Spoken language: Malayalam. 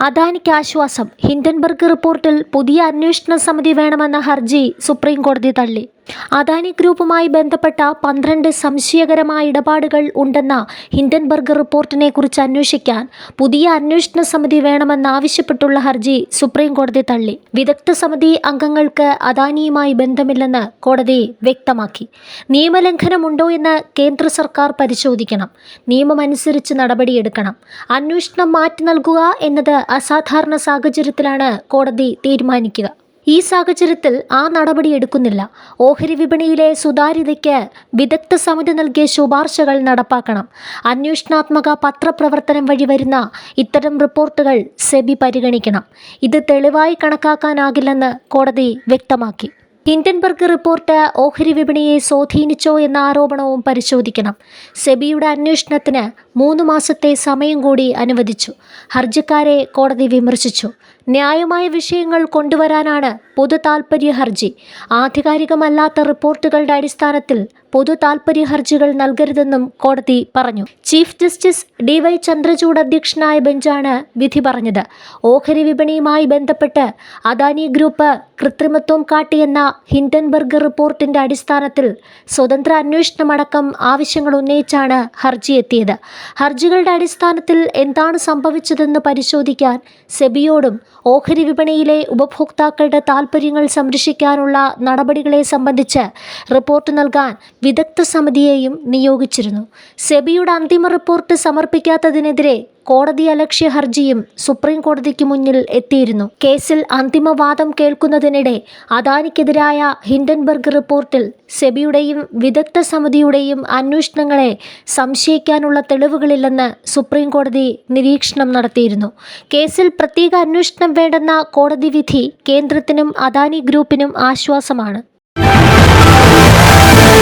അദാനിക്ക് ആശ്വാസം. ഹിൻഡൻബർഗ് റിപ്പോർട്ടിൽ പുതിയ അന്വേഷണ സമിതി വേണമെന്ന ഹർജി സുപ്രീം കോടതി തള്ളി. അദാനി ഗ്രൂപ്പുമായി ബന്ധപ്പെട്ട പന്ത്രണ്ട് സംശയകരമായ ഇടപാടുകൾ ഉണ്ടെന്ന ഹിൻഡൻബർഗ് റിപ്പോർട്ടിനെ കുറിച്ച് അന്വേഷിക്കാൻ പുതിയ അന്വേഷണ സമിതി വേണമെന്നാവശ്യപ്പെട്ടുള്ള ഹർജി സുപ്രീം കോടതി തള്ളി. വിദഗ്ധ സമിതി അംഗങ്ങൾക്ക് അദാനിയുമായി ബന്ധമില്ലെന്ന് കോടതി വ്യക്തമാക്കി. നിയമലംഘനമുണ്ടോ എന്ന് കേന്ദ്ര സർക്കാർ പരിശോധിക്കണം. നിയമമനുസരിച്ച് നടപടിയെടുക്കണം. അന്വേഷണം മാറ്റി നൽകുക എന്നത് അസാധാരണ സാഹചര്യത്തിലാണ് കോടതി തീരുമാനിക്കുക. ഈ സാഹചര്യത്തിൽ ആ നടപടി എടുക്കുന്നില്ല. ഓഹരി വിപണിയിലെ സുതാര്യതയ്ക്ക് വിദഗ്ധ സമിതി നൽകിയ ശുപാർശകൾ നടപ്പാക്കണം. അന്വേഷണാത്മക പത്രപ്രവർത്തനം വഴി വരുന്ന ഇത്തരം റിപ്പോർട്ടുകൾ സെബി പരിഗണിക്കണം. ഇത് തെളിവായി കണക്കാക്കാനാകില്ലെന്ന് കോടതി വ്യക്തമാക്കി. ഹിൻഡൻബർഗ് റിപ്പോർട്ട് ഓഹരി വിപണിയെ സ്വാധീനിച്ചോ എന്ന ആരോപണവും പരിശോധിക്കണം. സെബിയുടെ അന്വേഷണത്തിന് മൂന്ന് മാസത്തെ സമയം കൂടി അനുവദിച്ചു. ഹർജിക്കാരെ കോടതി വിമർശിച്ചു. ന്യായമായ വിഷയങ്ങൾ കൊണ്ടുവരാനാണ് പൊതു താൽപ്പര്യ ഹർജി. ആധികാരികമല്ലാത്ത റിപ്പോർട്ടുകളുടെ അടിസ്ഥാനത്തിൽ പൊതു താൽപ്പര്യ ഹർജികൾ നൽകരുതെന്നും കോടതി പറഞ്ഞു. Chief justice D Y Chandrachud അധ്യക്ഷനായ ബെഞ്ചാണ് വിധി പറഞ്ഞത്. ഓഹരി വിപണിയുമായി ബന്ധപ്പെട്ട് അദാനി ഗ്രൂപ്പ് കൃത്രിമത്വം കാട്ടിയെന്ന ഹിൻഡൻബർഗ് റിപ്പോർട്ടിന്റെ അടിസ്ഥാനത്തിൽ സ്വതന്ത്ര അന്വേഷണമടക്കം ആവശ്യങ്ങൾ ഉന്നയിച്ചാണ് ഹർജി എത്തിയത്. ഹർജികളുടെ അടിസ്ഥാനത്തിൽ എന്താണ് സംഭവിച്ചതെന്ന് പരിശോധിക്കാൻ സെബിയോടും ഓഹരി വിപണിയിലെ ഉപഭോക്താക്കളുടെ താൽപ്പര്യങ്ങൾ സംരക്ഷിക്കാനുള്ള നടപടികളെ സംബന്ധിച്ച് റിപ്പോർട്ട് നൽകാൻ വിദഗ്ധ സമിതിയെയും നിയോഗിച്ചിരുന്നു. സെബിയുടെ അന്തിമ റിപ്പോർട്ട് സമർപ്പിക്കാത്തതിനെതിരെ കോടതി അലക്ഷ്യ ഹർജിയും സുപ്രീം കോടതിക്ക് മുന്നിൽ എത്തിയിരുന്നു. കേസിൽ അന്തിമവാദം കേൾക്കുന്നതിനിടെ അദാനിക്കെതിരായ ഹിൻഡൻബർഗ് റിപ്പോർട്ടിൽ സെബിയുടെയും വിദഗ്ധ സമിതിയുടെയും അന്വേഷണങ്ങളെ സംശയിക്കാനുള്ള തെളിവുകളില്ലെന്ന് സുപ്രീം കോടതി നിരീക്ഷണം നടത്തിയിരുന്നു. കേസിൽ പ്രത്യേക അന്വേഷണം വേണ്ടെന്ന കോടതി വിധി കേന്ദ്രത്തിനും അദാനി ഗ്രൂപ്പിനും ആശ്വാസമാണ്.